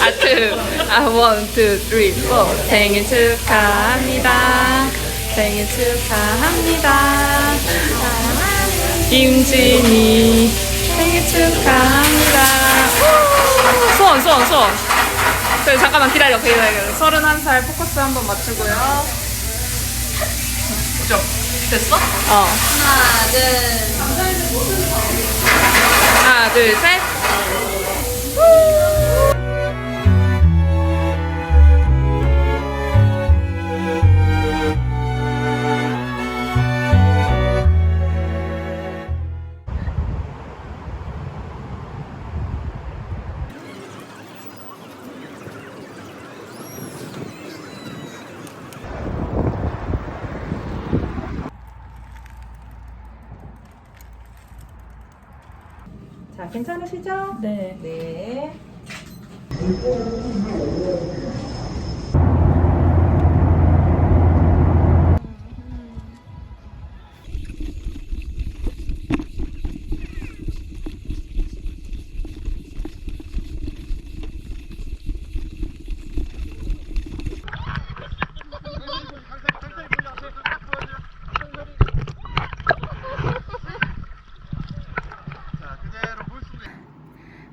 아, two. 아, one, two. 생일 축하합니다. 생일 축하합니다. 김진이 생일 축하합니다. 우! 소원, 소원, 소원. 네, 잠깐만 기다려, 기다려. 31살 포커스 한번 맞추고요. 그죠? 됐어? 어. 하나, 둘. 하나, 둘, 셋. 괜찮으시죠? 네. 네.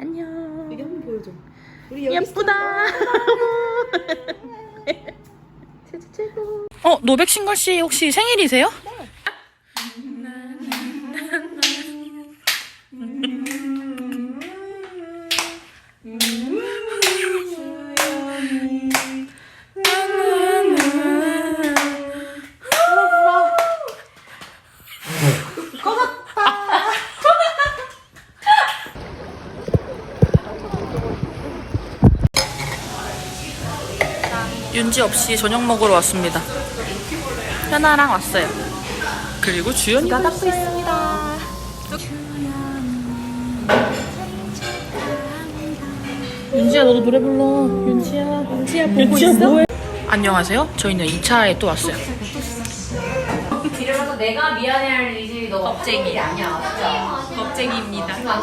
안녕. 이게 한번 보여줘. 우리 예쁘다. 어, 노백싱걸 씨 혹시 생일이세요? 윤지 없이 저녁 먹으러 왔습니다. 현아랑 왔어요. 그리고 주연이가 닦고 있습니다. 윤지야 너도 노래 불러. 윤지야. 윤지야 보고 있어? 안녕하세요. 저희는 2차에 또 왔어요. 이러면서 내가 미안해할 일이 너 겁쟁이 아니야. 진짜. 겁쟁이입니다. 안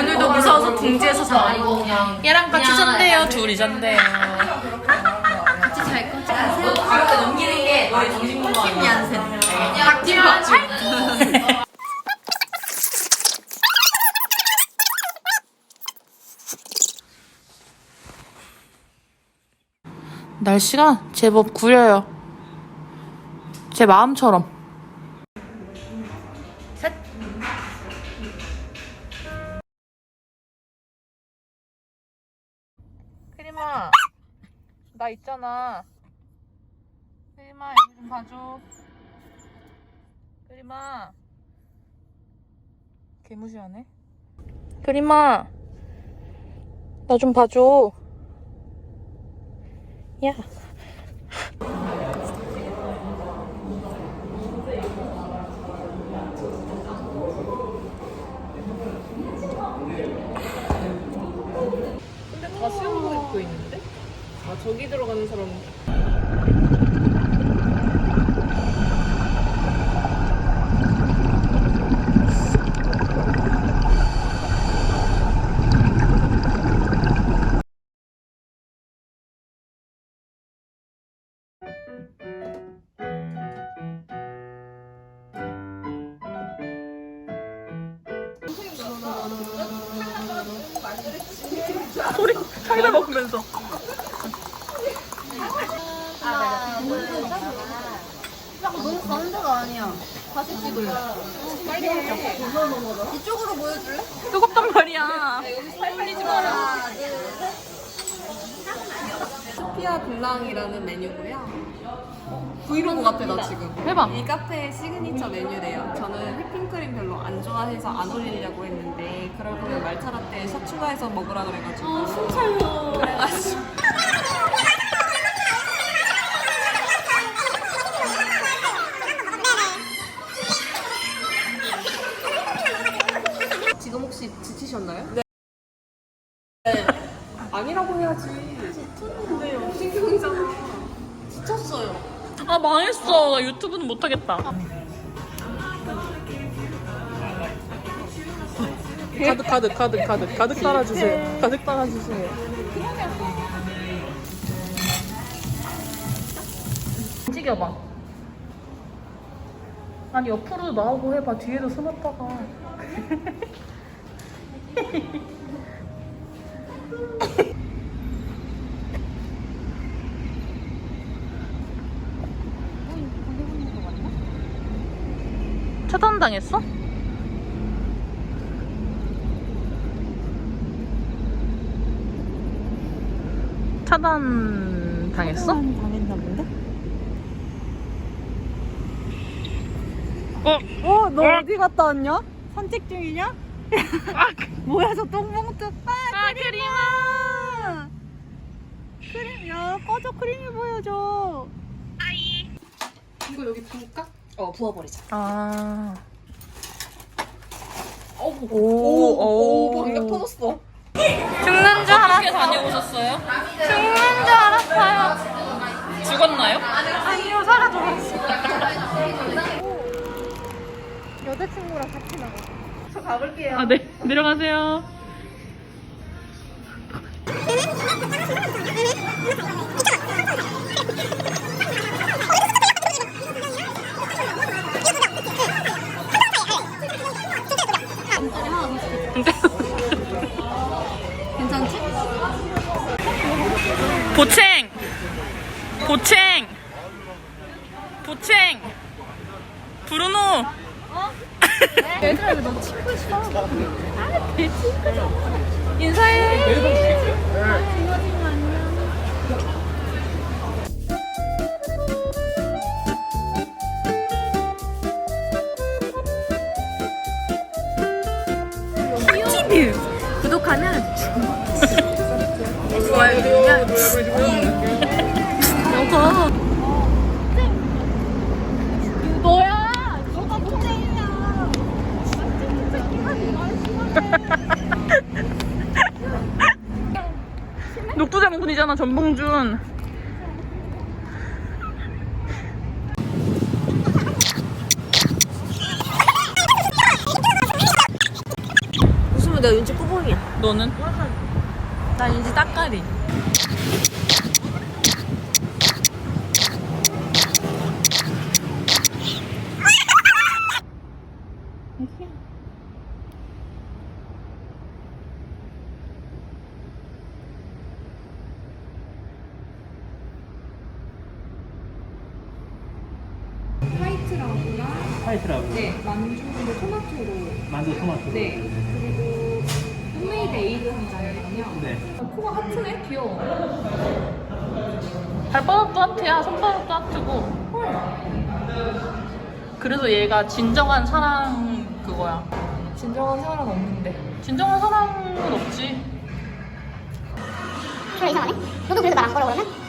오늘도 무서워서 이거 자. 얘랑 같이 잔대요. 둘이 잔대요. 같이 잘 거지. 너 가볍게 정신 건강 아니야. 얀센. 박진범. 날씨가 제법 구려요. 제 마음처럼. 셋. 크리마, 나 있잖아. 크리마, 여기 좀 봐줘. 크리마. 개무시하네. 크리마, 나좀 봐줘. 야. 저기 들어가는 사람 소리 사이다 먹으면서. 너무 가는 데가 아니야. 다시 찍을래. 이쪽으로 보여줄래? 뜨겁단 말이야. 흘리지 마라. 소피아 블랑이라는 메뉴고요. 브이로그 같아 나 지금. 해봐. 이 카페의 시그니처 메뉴래요. 저는 휘핑크림 별로 안 좋아해서 안 올리려고 했는데 그럴 거면 말차 라떼에 샷 추가해서 먹으라 그래가지고. 아 진짜요. 그래가지고. 지금 혹시 지치셨나요? 네. 아니라고 해야지. 지쳤는데요. 신경이잖아. 지쳤어요. 아 망했어. 나 유튜브는 못하겠다. 가득 가득 가득 가득 가득 따라주세요. 가득 따라주세요. 움직여봐. 아니 옆으로 나오고 해봐. 뒤에도 숨었다가. 당했어? 차단 당했어? 당했나 본데? 어? 어, 너 어 디 갔다 왔냐? 산책 중이냐? 뭐야, 저 똥봉투. 아, 아 그림아 크림, 야, 꺼져, 크림이 보여줘. 이거 여기 부을까? 어 부어버리자. 아 오, 오, 오, 방금 터졌어. 죽는 줄 알았어 다녀오셨어요? 죽는 줄 알았어요 죽었나요? 아니요, 살아 죽었어. 여자친구랑 같이 나가. 저 가볼게요. 아네 내려가세요 보챙! 보챙! 보챙! 브루노! 얘들아, 이거 너 친구 있어? 아, 내 친구잖아. 인사해 누르면 여보 너야 너가 문제이야 녹두장군이잖아 전봉준. 웃으면 내가 윤지 꾸봉이야. 너는? 난 윤지 딱가리 화이트라고. 네 만중근데 토마토로 만두 토마토. 네 에이드 한잔이거든요. 네. 코가 하트네? 귀여워. 발바닥도 하트야 손바닥도 하트고. 그래서 얘가 진정한 사랑 그거야. 진정한 사랑 없는데. 진정한 사랑은 없지. 별로 이상하네? 너도 그래서 말 안 걸어 그러면?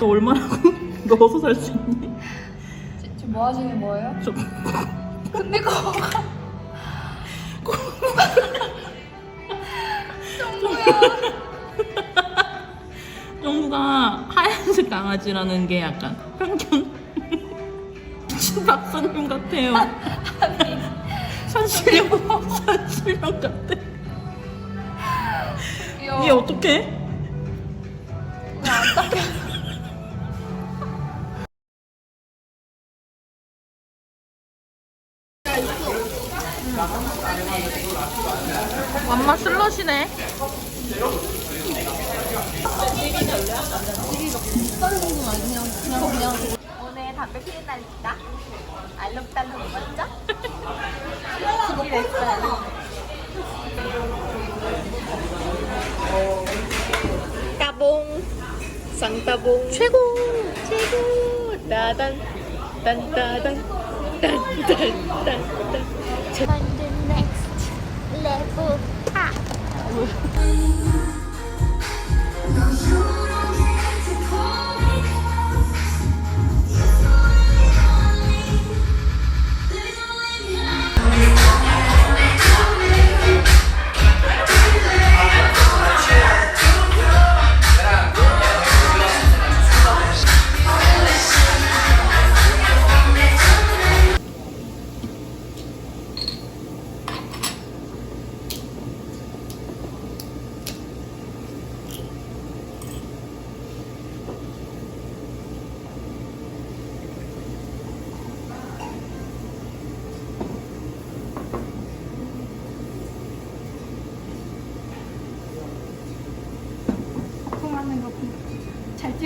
너 얼마라고 넣어서 살 수 있니? 지금 뭐 하시는 거예요? 저 근데 거가 정부가 하얀색 강아지라는 게 약간 편견 미친 박사님 같아요 산신령 산신령 같아 귀여워 얘 어떡해? 완마 슬러시네. 오늘 담배 피는 날입니다. 알록달록 맞죠? 따봉 쌍따봉. 최고 최고. 따단 딴따단. 딴딴딴딴. The next level Ah!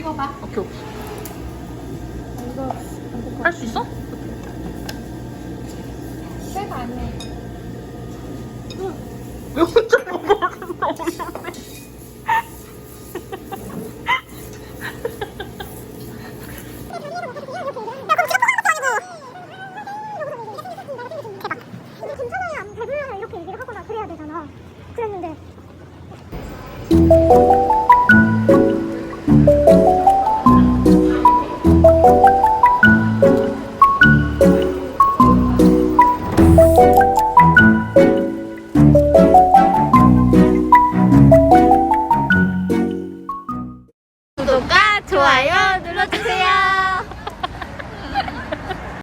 찍어봐. 오케이 오케이. 할수 있어? 쇠가 아니야.